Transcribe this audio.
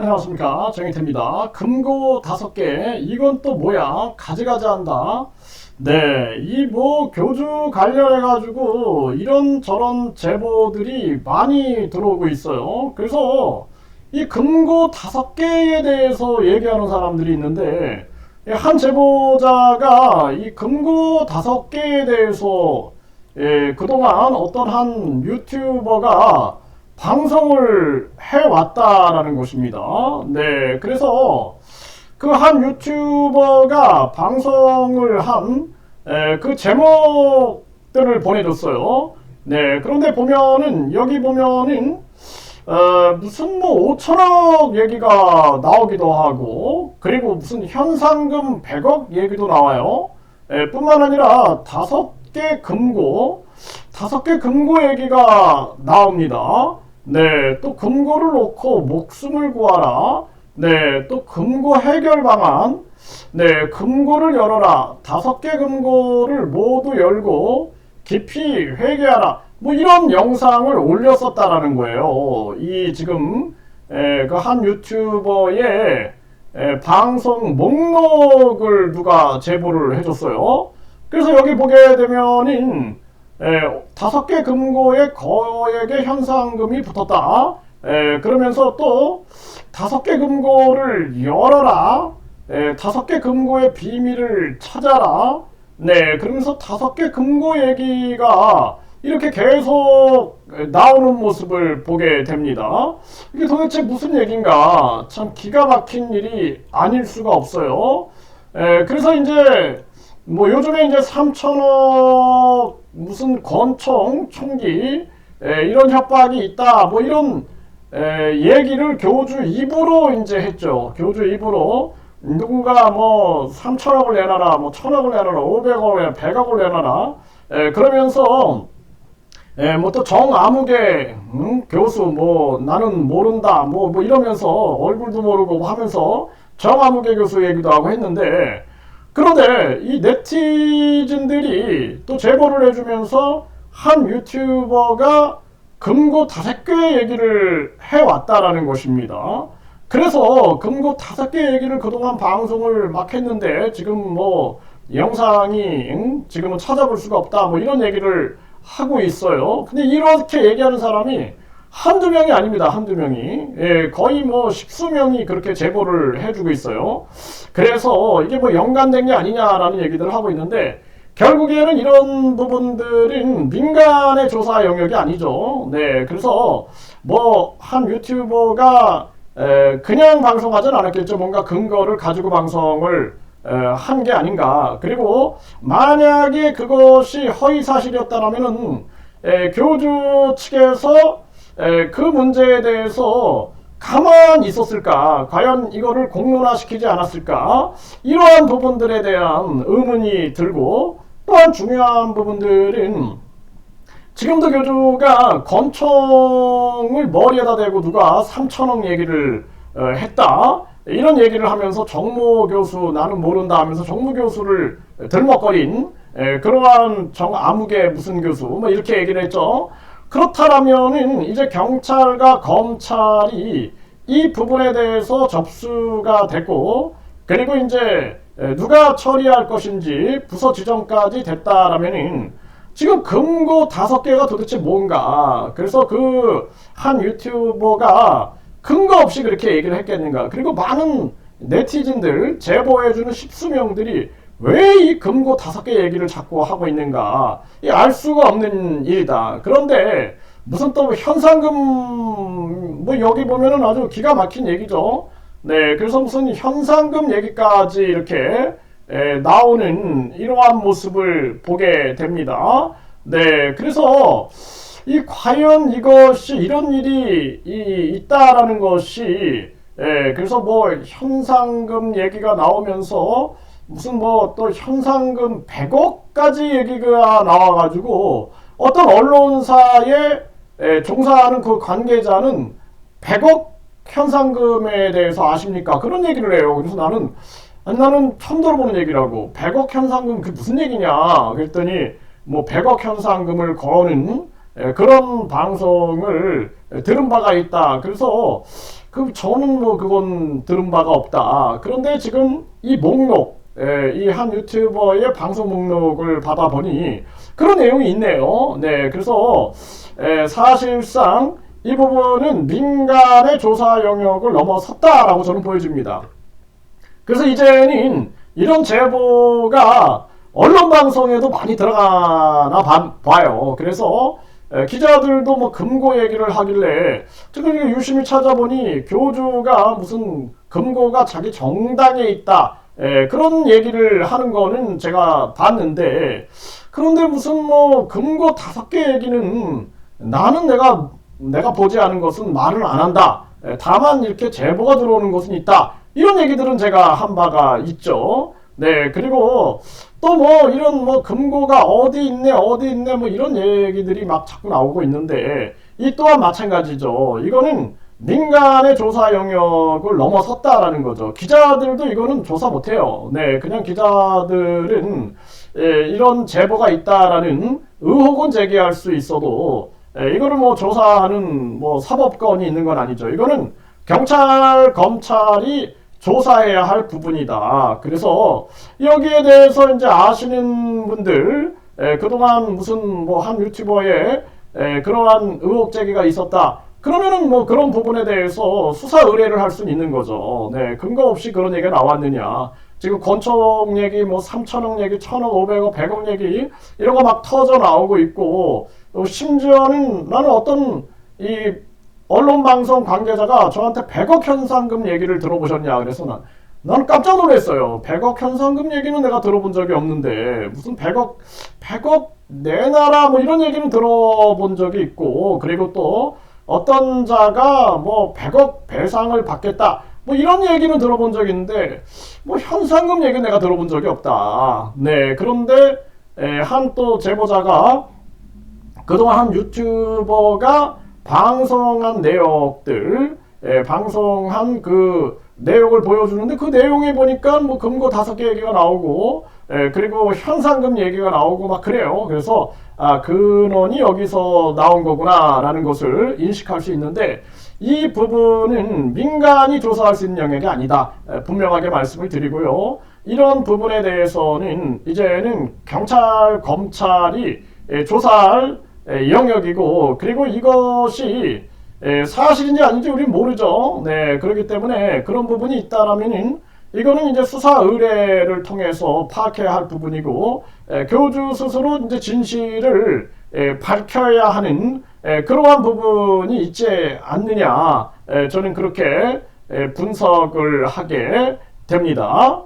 안녕하십니까 정희태입니다. 금고 다섯 개 이건 또 뭐야 가지가지 한다. 네, 이 뭐 교주 관련해 가지고 이런 저런 제보들이 많이 들어오고 있어요. 그래서 이 금고 다섯 개에 대해서 얘기하는 사람들이 있는데 한 제보자가 이 금고 다섯 개에 대해서 예, 그동안 어떤 한 유튜버가 방송을 해왔다라는 것입니다. 네, 그래서 그 한 유튜버가 방송을 한 그 제목들을 보내줬어요. 네, 그런데 보면은 여기 보면은 어, 무슨 뭐 5천억 얘기가 나오기도 하고 그리고 무슨 현상금 100억 얘기도 나와요. 예, 뿐만 아니라 다섯 개 금고 다섯 개 금고 얘기가 나옵니다. 네, 또 금고를 놓고 목숨을 구하라. 네, 또 금고 해결 방안. 네, 금고를 열어라. 다섯 개 금고를 모두 열고 깊이 회개하라. 뭐 이런 영상을 올렸었다라는 거예요. 이 지금 그 한 유튜버의 에, 방송 목록을 누가 제보를 해줬어요. 그래서 여기 보게 되면은 에, 다섯 개 금고에 거액의 현상금이 붙었다. 에, 그러면서 또 다섯 개 금고를 열어라. 에, 다섯 개 금고의 비밀을 찾아라. 네, 그러면서 다섯 개 금고 얘기가 이렇게 계속 나오는 모습을 보게 됩니다. 이게 도대체 무슨 얘기인가? 참 기가 막힌 일이 아닐 수가 없어요. 에, 그래서 이제 뭐 요즘에 이제 3천억 무슨 권총 총기 에, 이런 협박이 있다 뭐 이런 에, 얘기를 교주 입으로 이제 했죠. 교주 입으로 누군가 뭐 3천억을 내놔라 뭐 천억을 내놔라 500억을 내놔라 100억을 내놔라 에, 그러면서 예, 뭐또 정아무개 응? 교수 뭐 나는 모른다 뭐, 뭐 이러면서 얼굴도 모르고 하면서 정아무개 교수 얘기도 하고 했는데 그런데 이 네티즌들이 또 제보를 해주면서 한 유튜버가 금고 다섯 개 얘기를 해왔다라는 것입니다. 그래서 금고 다섯 개 얘기를 그동안 방송을 막 했는데 지금 뭐 영상이 지금은 찾아볼 수가 없다 뭐 이런 얘기를 하고 있어요. 근데 이렇게 얘기하는 사람이 한두 명이 아닙니다. 한두 명이. 예, 거의 뭐 십수 명이 그렇게 제보를 해주고 있어요. 그래서 이게 뭐 연관된 게 아니냐라는 얘기들을 하고 있는데, 결국에는 이런 부분들은 민간의 조사 영역이 아니죠. 네, 그래서 뭐 한 유튜버가 에, 그냥 방송하진 않았겠죠. 뭔가 근거를 가지고 방송을 한 게 아닌가. 그리고 만약에 그것이 허위 사실이었다면은 교주 측에서 에, 그 문제에 대해서 가만히 있었을까? 과연 이거를 공론화시키지 않았을까? 이러한 부분들에 대한 의문이 들고 또한 중요한 부분들은 지금도 교주가 권총을 머리에다 대고 누가 3천억 얘기를 어, 했다. 이런 얘기를 하면서 정모 교수 나는 모른다 하면서 정모 교수를 들먹거린 에, 그러한 정 아무개 무슨 교수 뭐 이렇게 얘기를 했죠. 그렇다면은 이제 경찰과 검찰이 이 부분에 대해서 접수가 됐고 그리고 이제 누가 처리할 것인지 부서 지정까지 됐다라면은 지금 금고 다섯 개가 도대체 뭔가? 그래서 그 한 유튜버가 근거 없이 그렇게 얘기를 했겠는가? 그리고 많은 네티즌들 제보해주는 십수명들이 왜 이 금고 다섯 개 얘기를 자꾸 하고 있는가? 알 수가 없는 일이다. 그런데 무슨 또 현상금 뭐 여기 보면은 아주 기가 막힌 얘기죠. 네, 그래서 무슨 현상금 얘기까지 이렇게 에, 나오는 이러한 모습을 보게 됩니다. 네, 그래서 이 과연 이것이 이런 일이 이, 있다라는 것이 에, 그래서 뭐 현상금 얘기가 나오면서 무슨 뭐 또 현상금 100억까지 얘기가 나와가지고 어떤 언론사에 종사하는 그 관계자는 100억 현상금에 대해서 아십니까? 그런 얘기를 해요. 그래서 나는 아니, 나는 처음 들어보는 얘기라고 100억 현상금 그게 무슨 얘기냐? 그랬더니 뭐 100억 현상금을 거는 그런 방송을 들은 바가 있다. 그래서 그 저는 뭐 그건 들은 바가 없다. 그런데 지금 이 목록, 이 한 유튜버의 방송 목록을 받아보니 그런 내용이 있네요. 네, 그래서 에, 사실상 이 부분은 민간의 조사 영역을 넘어섰다라고 저는 보여집니다. 그래서 이제는 이런 제보가 언론 방송에도 많이 들어가나 봐, 봐요. 그래서 에, 기자들도 뭐 금고 얘기를 하길래 지금 유심히 찾아보니 교주가 무슨 금고가 자기 정당에 있다. 에, 그런 얘기를 하는 거는 제가 봤는데 그런데 무슨 뭐 금고 다섯 개 얘기는 나는 내가 내가 보지 않은 것은 말을 안 한다. 에, 다만 이렇게 제보가 들어오는 것은 있다. 이런 얘기들은 제가 한 바가 있죠. 네, 그리고 또 뭐 이런 뭐 금고가 어디 있네, 어디 있네, 뭐 이런 얘기들이 막 자꾸 나오고 있는데 이 또한 마찬가지죠. 이거는 민간의 조사 영역을 넘어섰다라는 거죠. 기자들도 이거는 조사 못해요. 네, 그냥 기자들은 예, 이런 제보가 있다라는 의혹은 제기할 수 있어도 예, 이거를 뭐 조사하는 뭐 사법권이 있는 건 아니죠. 이거는 경찰, 검찰이 조사해야 할 부분이다. 그래서 여기에 대해서 이제 아시는 분들 에, 그동안 무슨 뭐 한 유튜버의 에, 그러한 의혹 제기가 있었다. 그러면은 뭐 그런 부분에 대해서 수사 의뢰를 할 수는 있는 거죠. 네, 근거 없이 그런 얘기가 나왔느냐. 지금 권총 얘기, 뭐 3천억 얘기, 1천억, 500억, 100억 얘기 이런 거 막 터져 나오고 있고 또 심지어는 나는 어떤 이 언론 방송 관계자가 저한테 100억 현상금 얘기를 들어보셨냐 그래서 난, 난 깜짝 놀랐어요. 100억 현상금 얘기는 내가 들어본 적이 없는데 무슨 100억 100억 내놔라 뭐 이런 얘기는 들어본 적이 있고 그리고 또 어떤 자가 뭐 100억 배상을 받겠다 뭐 이런 얘기는 들어본 적이 있는데 뭐 현상금 얘기는 내가 들어본 적이 없다. 네 그런데 한 또 제보자가 그동안 한 유튜버가 방송한 내역들, 예, 방송한 그 내용을 보여주는데 그 내용에 보니까 뭐 금고 다섯 개 얘기가 나오고, 예, 그리고 현상금 얘기가 나오고 막 그래요. 그래서 아, 근원이 여기서 나온 거구나라는 것을 인식할 수 있는데 이 부분은 민간이 조사할 수 있는 영역이 아니다. 예, 분명하게 말씀을 드리고요. 이런 부분에 대해서는 이제는 경찰, 검찰이 예, 조사할 영역이고 그리고 이것이 사실인지 아닌지 우리는 모르죠. 네, 그렇기 때문에 그런 부분이 있다라면은 이거는 이제 수사 의뢰를 통해서 파악해야 할 부분이고 교주 스스로 이제 진실을 밝혀야 하는 그러한 부분이 있지 않느냐 저는 그렇게 분석을 하게 됩니다.